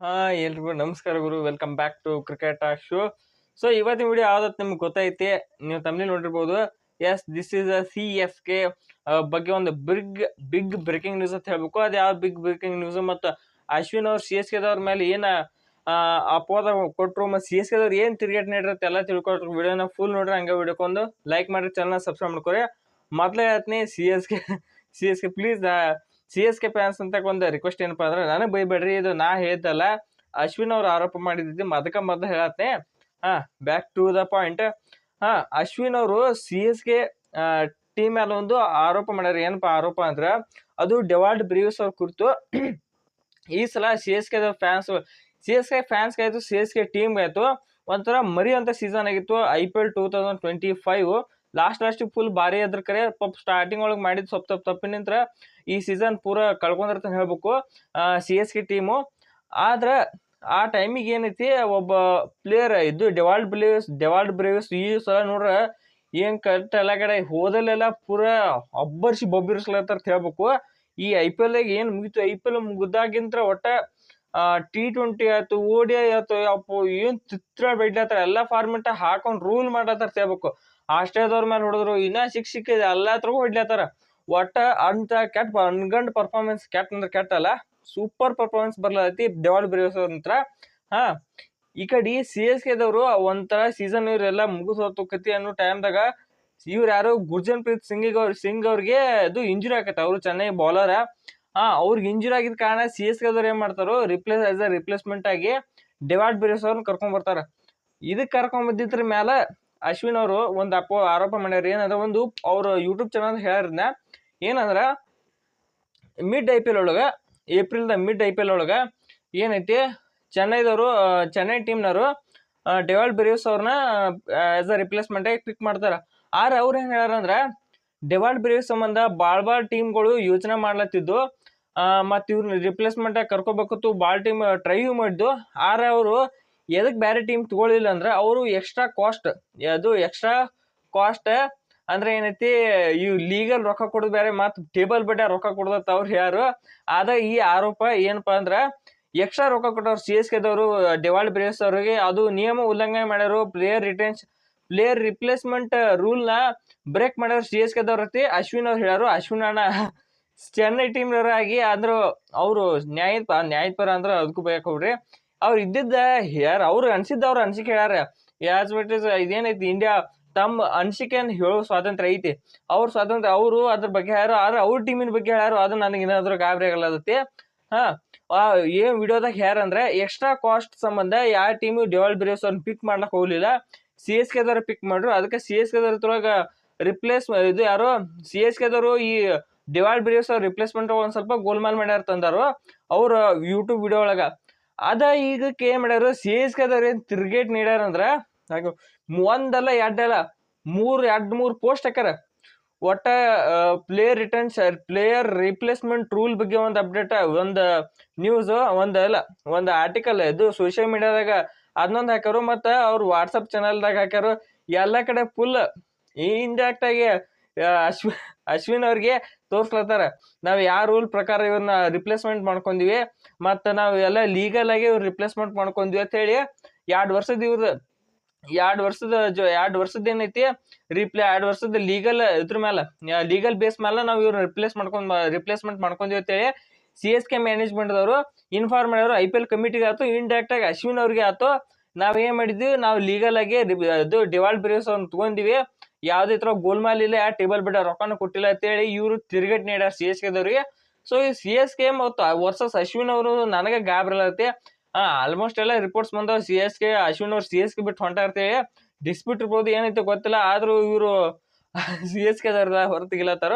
ಹಾ, ಎಲ್ರಿಗೂ ನಮಸ್ಕಾರ ಗುರು. Welcome back to cricket show so ಇವತ್ತಿನ ವಿಡಿಯೋ ಯಾವ್ದತ್ ನಿಮ್ಗೆ ಗೊತ್ತೈತಿ? ನೀವು ತಮ್ಮಲ್ಲಿ ನೋಡಿರ್ಬೋದು. Yes this is a C S K ಬಗ್ಗೆ ಒಂದು ಬಿಗ್ ಬಿಗ್ ಬ್ರೇಕಿಂಗ್ ನ್ಯೂಸ್ ಅಂತ ಹೇಳ್ಬೇಕು. ಅದು ಯಾವ ಬಿಗ್ ಬ್ರೇಕಿಂಗ್ ನ್ಯೂಸ್ ಮತ್ತು ಅಶ್ವಿನ್ ಅವ್ರು ಸಿ ಎಸ್ ಕೆದವ್ರ ಮೇಲೆ ಏನು ಅಪೋದ ಕೊಟ್ಟರು ಮತ್ತು ಸಿ ಎಸ್ ಕೆದವ್ರು ಏನು ತಿರುಗೇಟ್ ನೀಡಿರುತ್ತೆ ಎಲ್ಲ ತಿಳ್ಕೊಟ್ರು ವಿಡಿಯೋನ ಫುಲ್ ನೋಡ್ರಿ, ಹಂಗೆ ವಿಡಿಯೋಕೊಂದು ಲೈಕ್ ಮಾಡಿ ಚಾನಲ್ ಸಬ್ಸ್ಕ್ರೈಬ್ ಮಾಡ್ಕೊರಿ. ಮೊದಲೇ ಹೇಳ್ತೀನಿ C S K C S K please C S K fans ಅಂತ ಒಂದು ರಿಕ್ವೆಸ್ಟ್ ಏನಪ್ಪ ಅಂದ್ರೆ, ನನಗೆ ಬೈಬೇಡ್ರಿ ಇದು ನಾ ಹೇಳ್ದಲ್ಲ ಅಶ್ವಿನ್ ಅವ್ರು ಆರೋಪ ಮಾಡಿದ್ದು ಮದಕ ಮೊದಲು ಹೇಳತ್ತೆ ಹಾ ಬ್ಯಾಕ್ ಟು ದ ಪಾಯಿಂಟ್ ಹಾ, ಅಶ್ವಿನ್ ಅವರು ಸಿ ಎಸ್ ಕೆ ಟೀಮ್ ಮೇಲೆ ಒಂದು ಆರೋಪ ಮಾಡ್ಯಾರ. ಏನಪ್ಪ ಆರೋಪ ಅಂದ್ರೆ, ಅದು ಡೆವಾಲ್ಡ್ ಬ್ರೀವ್ಸ್ ಅವ್ರ ಕುರಿತು ಈ ಸಲ C S K fans, C S K fans ಆಯಿತು, ಸಿ ಎಸ್ ಕೆ ಟೀಮ್ ಆಯಿತು. ಒಂಥರ ಮರಿ ಅಂತ ಸೀಸನ್ ಆಗಿತ್ತು. I P L two thousand twenty five. Last ಲಾಸ್ಟಿಗೆ ಫುಲ್ ಭಾರಿ ಅದ್ರ ಕರೆ, ಪಪ್ ಸ್ಟಾರ್ಟಿಂಗ್ ಒಳಗೆ ಮಾಡಿದ್ ಸ್ವಲ್ಪ ತಪ್ಪು ನಿಂತ್ರ ಈ ಸೀಸನ್ ಪೂರ ಕಳ್ಕೊಂಡಿರ್ತಾನೆ ಹೇಳ್ಬೇಕು. ಸಿ ಎಸ್ ಕೆ ಟೀಮು ಆದ್ರೆ ಆ ಟೈಮಿಗೆ ಏನೈತಿ, ಒಬ್ಬ ಪ್ಲೇಯರ್ ಇದು ಡೆವಾಲ್ಡ್ ಬ್ಲೇವ್ಸ್ ಡೆವಾಲ್ಡ್ ಬ್ರೇವ್ಸ್ ಈ ಸಲ ನೋಡ್ರ ಏನ್ ಕರೆಕ್ಟ್ ಎಲ್ಲ ಕಡೆ, ಹೋದಲ್ಲೆಲ್ಲ ಪೂರ ಒಬ್ಬರ್ಸಿ ಬೊಬ್ಬಿರ್ಸ್ಲತ್ತಾರ ಹೇಳ್ಬೇಕು. ಈ ಐ ಪಿ ಎಲ್ ಏನ್ ಮುಗಿತು? ಐ ಪಿ ಎಲ್ ಮುಗ್ದಾಗಿಂತ್ರ ಒಟ್ಟ ಟಿ ಟ್ವೆಂಟಿ ಆಯ್ತು ಓ ಡಿ ಐ ಆಯ್ತು, ಅಪ್ಪು, ಏನು ಚಿತ್ರ ಬಿಡ್ಲತ್ತಾರ? ಎಲ್ಲಾ ಫಾರ್ಮೆಟ್ ಹಾಕೊಂಡು ರೂಲ್ ಮಾಡತ್ತಾರ ಹೇಳ್ಬೇಕು. ಆಸ್ಟ್ರೇಲಿಯಾದವ್ರ ಮೇಲೆ ಹೊಡೆದ್ರು, ಇನ್ನ ಸಿಕ್ ಸಿಕ್ಕಿದೆ ಎಲ್ಲಾತ್ರಗೂ ಹೊಡ್ಲತ್ತಾರ ಒಟ್ಟ ಅಂತ ಕೆಟ್ಟ ಅನ್ಗಂಡ್ ಪರ್ಫಾರ್ಮೆನ್ಸ್ ಕೆಟ್ಟ ಅಂದ್ರೆ ಕೆಟ್ಟ ಅಲ್ಲ ಸೂಪರ್ ಪರ್ಫಾರ್ಮೆನ್ಸ್ ಬರ್ಲತ್ತೈತಿ ದೇವಾಳ ಬಿರಿಯೋಸ್ ನಂತರ ಹಾ, ಈ ಕಡೆ ಸಿ ಎಸ್ ಕೆದವರು ಒಂಥರ ಸೀಸನ್ ಇವರೆಲ್ಲ ಮುಗಿಸ್ ಹೋಗ್ತಕ್ಕತಿ ಅನ್ನೋ ಟೈಮ್ದಾಗ ಇವ್ರು ಯಾರು ಗುರ್ಜನ್ ಪ್ರೀತ್ ಸಿಂಗ್ ಸಿಂಗ್ ಅವ್ರಿಗೆ ಅದು ಇಂಜುರಿ ಆಕತ್ತೆ ಅವರು ಚೆನ್ನೈ ಬೌಲರ್ ಹಾ, ಅವ್ರಿಗೆ ಇಂಜುರಿ ಆಗಿದ ಕಾರಣ ಸಿ ಎಸ್ ಕೆದವ್ರು ಏನ್ ಮಾಡ್ತಾರೋ ರಿಪ್ಲೇಸ್ ಆಸ್ ಅ ರಿಪ್ಲೇಸ್ಮೆಂಟ್ ಆಗಿ ಡೆವಾಡ್ ಬಿರಿಯೋಸ್ ಅವ್ರನ್ನ ಕರ್ಕೊಂಡ್ ಬರ್ತಾರ. ಇದಕ್ಕೆ ಕರ್ಕೊಂಡ್ ಬಂದಿದ್ರ ಮ್ಯಾಲ ಅಶ್ವಿನ್ ಅವರು ಒಂದು ಅಪೋ ಆರೋಪ ಮಾಡ್ಯಾರ ಏನಂದ್ರೆ ಒಂದು ಅವರು ಯೂಟ್ಯೂಬ್ ಚಾನಲ್ ಹೇಳ್ಯಾರನ್ನ ಏನಂದ್ರೆ ಮಿಡ್ ಐ ಪಿ ಎಲ್ ಒಳಗೆ ಏಪ್ರಿಲ್ದ ಮಿಡ್ ಐ ಪಿ ಎಲ್ ಒಳಗೆ ಏನೈತಿ, ಚೆನ್ನೈದವರು ಚೆನ್ನೈ ಟೀಮ್ನವರು ಡೆವಲ್ ಬ್ರೇವ್ಸ್ ಅವ್ರನ್ನ ಆಸ್ ಅ ರಿಪ್ಲೇಸ್ಮೆಂಟ್ ಆಗಿ ಪಿಕ್ ಮಾಡ್ತಾರೆ. ಆದ್ರೆ ಅವ್ರು ಏನು ಹೇಳಾರಂದ್ರೆ ಡೆವಾಲ್ಡ್ ಬ್ರೇವ್ಸ್ ಸಂಬಂಧ ಭಾಳ ಭಾಳ ಟೀಮ್ಗಳು ಯೋಚನೆ ಮಾಡ್ಲತ್ತಿದ್ದು ಮತ್ತು ಇವ್ರನ್ನ ರಿಪ್ಲೇಸ್ಮೆಂಟಾಗಿ ಕರ್ಕೋಬೇಕಿತ್ತು ಭಾಳ ಟೀಮ್ ಟ್ರೈ ಮಾಡಿದ್ದು, ಆದ್ರೆ ಅವರು ಎದಕ್ ಬೇರೆ ಟೀಮ್ ತಗೊಳ್ಳಿಲ್ಲ ಅಂದ್ರೆ ಅವರು ಎಕ್ಸ್ಟ್ರಾ ಕಾಸ್ಟ್ ಅದು ಎಕ್ಸ್ಟ್ರಾ ಕಾಸ್ಟ್ ಅಂದ್ರೆ ಏನೈತಿ, ಇವ್ ಲೀಗಲ್ ರೊಕ್ಕ ಕೊಡೋದು ಬೇರೆ ಮತ್ತು ಟೇಬಲ್ ಬಡ್ಡೆ ರೊಕ್ಕ ಕೊಡ್ದತ್ತ ಅವ್ರು ಯಾರು? ಆದ ಈ ಆರೋಪ ಏನಪ್ಪಾ ಅಂದ್ರೆ ಎಕ್ಸ್ಟ್ರಾ ರೊಕ್ಕ ಕೊಟ್ಟವ್ರು ಸಿ ಎಸ್ ಕೆದವರು ಡೆವಾಲ್ಡ್ ಬ್ರೇಸ್ ಅವ್ರಿಗೆ, ಅದು ನಿಯಮ ಉಲ್ಲಂಘನೆ ಮಾಡ್ಯಾರು ಪ್ಲೇಯರ್ ರಿಟರ್ನ್ಸ್ ಪ್ಲೇಯರ್ ರಿಪ್ಲೇಸ್ಮೆಂಟ್ ರೂಲ್ನ ಬ್ರೇಕ್ ಮಾಡ್ಯಾರು ಸಿ ಎಸ್ ಕೆದವ್ರತಿ ಅಶ್ವಿನ್ ಅವ್ರು ಹೇಳಾರು ಅಶ್ವಿನ್ ಅಣ್ಣ ಚೆನ್ನೈ ಟೀಮ್ನವರಾಗಿ ಅಂದ್ರು ಅವರು ನ್ಯಾಯ ನ್ಯಾಯಪರ ಅಂದ್ರೆ ಅದಕ್ಕೂ ಬೇಕು ಹೋಗ್ರಿ ಅವ್ರು ಇದ್ದಿದ್ದ ಯಾರು ಅವ್ರು ಅನ್ಸಿದ್ದ ಅವ್ರು ಅನ್ಸಿಕೆ ಹೇಳ್ಯಾರ. ಯಾಸ್ ಬಿಟ್ ಇಸ್ ಇದೇನೈತಿ ಇಂಡಿಯಾ ತಮ್ಮ ಅನ್ಸಿಕೆಯನ್ನು ಹೇಳೋ ಸ್ವಾತಂತ್ರ್ಯ ಐತಿ. ಅವ್ರ ಸ್ವಾತಂತ್ರ್ಯ, ಅವರು ಅದ್ರ ಬಗ್ಗೆ ಯಾರು ಆದ್ರೆ ಅವ್ರ ಟೀಮಿನ ಬಗ್ಗೆ ಹೇಳ್ಯಾರು ಅದು ನನಗೆ ಏನಾದ್ರೂ ಗಾಬರಿ ಆಗಲ್ಲದತಿ ಹಾ ಏನ್ ವಿಡಿಯೋದಾಗ ಯಾರಂದ್ರೆ ಎಕ್ಸ್ಟ್ರಾ ಕಾಸ್ಟ್ ಸಂಬಂಧ ಯಾವ ಟೀಮು ಡೆವಲ್ ಬ್ರೇವ್ಸ್ ಅವ್ರನ್ನ ಪಿಕ್ ಮಾಡ್ಲಕ್ ಹೋಗ್ಲಿಲ್ಲ. ಸಿ ಎಸ್ ಕೆದವ್ರ ಪಿಕ್ ಮಾಡ್ರು. ಅದಕ್ಕೆ ಸಿ ಎಸ್ ಕೆದವ್ರೊಳಗ ರಿಪ್ಲೇಸ್ ಇದು ಯಾರು ಸಿ ಎಸ್ ಕೆದವರು ಈ ಡಿವಾಲ್ಡ್ ಬ್ರೇವ್ಸ್ ಅವ್ರ ರಿಪ್ಲೇಸ್ಮೆಂಟ್ ಒಂದ್ ಸ್ವಲ್ಪ ಗೋಲ್ಮಾಲ್ ಮಾಡ್ಯಾರ ತಂದಾರು. ಅವ್ರ ಯೂಟ್ಯೂಬ್ ವಿಡಿಯೋ ಒಳಗ. ಅದ ಈಗ ಏನ್ ಮಾಡ್ಯಾರ ಸಿ ಎಸ್ ಏನ್ ತಿರ್ಗೇಟ್ ನೀಡ್ಯಾರಂದ್ರ ಹಾಗೆ ಒಂದಲ್ಲ ಎರಡಲ್ಲ ಮೂರ್, ಎರಡ್, ಮೂರ್ ಪೋಸ್ಟ್ ಹಾಕ್ಯಾರ. ಒಟ್ಟ player returns player replacement rule ಬಗ್ಗೆ ಒಂದು ಅಪ್ಡೇಟ್ ಒಂದು ನ್ಯೂಸ್ ಒಂದು ಅಲ್ಲ, ಒಂದು ಆರ್ಟಿಕಲ್ ಇದು ಸೋಷಿಯಲ್ ಮೀಡಿಯಾದಾಗ ಅದನ್ನೊಂದು ಹಾಕ್ಯಾರು ಮತ್ತು ಅವ್ರು ವಾಟ್ಸಪ್ ಚಾನಲ್ದಾಗ ಹಾಕ್ಯಾರು. ಎಲ್ಲ ಕಡೆ ಫುಲ್ ಇಂಡೈರೆಕ್ಟ್ ಆಗಿ ಅಶ್ವಿ, ಅಶ್ವಿನ್ ಅವ್ರಿಗೆ ತೋರ್ಸ್ಲತ್ತಾರ. ನಾವು ಯಾವ ರೂಲ್ ಪ್ರಕಾರ ಇವ್ರನ್ನ ರಿಪ್ಲೇಸ್ಮೆಂಟ್ ಮಾಡ್ಕೊಂಡಿವಿ, ಮತ್ತು ನಾವು ಎಲ್ಲ ಲೀಗಲ್ ಆಗಿ ಇವ್ರು ರಿಪ್ಲೇಸ್ಮೆಂಟ್ ಮಾಡ್ಕೊಂಡ್ವಿ ಅಂತ ಹೇಳಿ ಎರಡು ವರ್ಷದ ಇವ್ರ, ಎರಡು ವರ್ಷದ ಜೊ, ಎರಡು ವರ್ಷದ ಏನೈತಿ ರಿಪ್ಲೇ ಎರಡು ವರ್ಷದ ಲೀಗಲ್ ಇದ್ರ ಮೇಲೆ ಲೀಗಲ್ ಬೇಸ್ ಮೇಲೆ ನಾವು ಇವ್ರನ್ನ ರಿಪ್ಲೇಸ್ ಮಾಡ್ಕೊಂಡ್ ರಿಪ್ಲೇಸ್ಮೆಂಟ್ ಮಾಡ್ಕೊಂಡ್ವಿ ಅಂತೇಳಿ ಸಿ ಎಸ್ ಕೆ ಮ್ಯಾನೇಜ್ಮೆಂಟ್ದವರು ಇನ್ಫಾರ್ಮ್ ಮಾಡಿದ್ರು ಐ ಪಿ ಎಲ್ ಕಮಿಟಿಗೆ ಆಯ್ತು ಇಂಡೈರೆಕ್ಟ್ ಆಗಿ ಅಶ್ವಿನ್ ಅವ್ರಿಗೆ ಆಯ್ತು ನಾವು ಏನು ಮಾಡಿದ್ವಿ, ನಾವು ಲೀಗಲ್ ಆಗಿ ಇದು ಡಿವಾಲ್ಡ್ ಬ್ರೇವ್ಸ್ ಅವ್ರನ್ನ ತಗೊಂಡಿವಿ. ಯಾವ್ದೇ ತರ ಗೋಲ್ಮಾಲ್ ಇಲ್ಲ ಟೇಬಲ್ ಬಿಟ್ಟ ರೊಕ್ಕನ ಕೊಟ್ಟಿಲ್ಲ ಅಂತೇಳಿ ಇವರು ತಿರುಗಟ್ ನೀಡ್ಯಾರ ಸಿ ಎಸ್ ಕೆದವ್ರಿಗೆ ಸೊ ಈ ಸಿ ಎಸ್ ಕೆ ಮತ್ತು ವರ್ಸಸ್ ಅಶ್ವಿನ್ ಅವರು ನನಗೆ ಗಾಬ್ರಲತ್ತೆ ಆಲ್ಮೋಸ್ಟ್ ಎಲ್ಲ ರಿಪೋರ್ಟ್ಸ್ ಬಂದವ. ಸಿ ಎಸ್ ಕೆ ಅಶ್ವಿನ್ ಅವ್ರು ಸಿ ಎಸ್ ಕೆ ಬಿಟ್ಟು ಹೊಂಟ ಇರ್ತೇವೆ ಡಿಸ್ಪ್ಯೂಟ್ ಇರ್ಬೋದು, ಏನೈತೆ ಗೊತ್ತಿಲ್ಲ. ಆದರೂ ಇವರು ಸಿ ಎಸ್ ಕೆ ಹೊರತಿಗಿಲತ್ತಾರ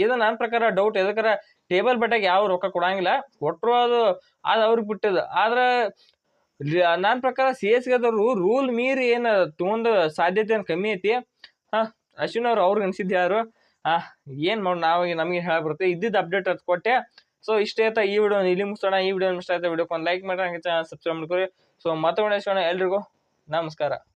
ಇದು ನನ್ನ ಪ್ರಕಾರ ಡೌಟ್ ಎದಕ್ಕಾರ ಟೇಬಲ್ ಬಟ್ಟೆಗೆ ಯಾವ ರೊಕ್ಕ ಕೊಡಂಗಿಲ್ಲ. ಕೊಟ್ಟರು ಅದು ಅದು ಅವ್ರಿಗೆ ಬಿಟ್ಟದ ಆದ್ರೆ ನನ್ನ ಪ್ರಕಾರ ಸಿ ಎಸ್ ಗೆದವರು ರೂಲ್ ಮೀರಿ ಏನು ತೊಗೊಂಡು ಸಾಧ್ಯತೆ ಕಮ್ಮಿ ಐತಿ? ಹಾಂ, ಅಶ್ವಿನ್ ಅವ್ರು ಅವ್ರಿಗೆ ಅನಿಸಿದ್ದು ಯಾರು? ಹಾಂ ಏನು ಮಾಡಿ ನಾವು ನಮಗೆ ಹೇಳಬರುತ್ತೆ ಇದ್ದಿದ್ದು ಅಪ್ಡೇಟ್ ಅದು ಕೊಟ್ಟೆ. ಸೊ ಇಷ್ಟೇ ಆಯ್ತಾ ಈ ವಿಡಿಯೋ ಇಲ್ಲಿ ಮುಗಿಸೋಣ. ಈ ವಿಡಿಯೋ ಇಷ್ಟ ಆಯ್ತಾ ವಿಡಿಯೋಕ್ಕೆ ಒಂದು ಲೈಕ್ ಮಾಡಿ ಹಂಗೆ ಸಬ್ಸ್ಕ್ರೈಬ್ ಮಾಡ್ಕೊರಿ. ಸೊ ಮತ್ತೊಮ್ಮೆ ಎಲ್ರಿಗೂ ನಮಸ್ಕಾರ.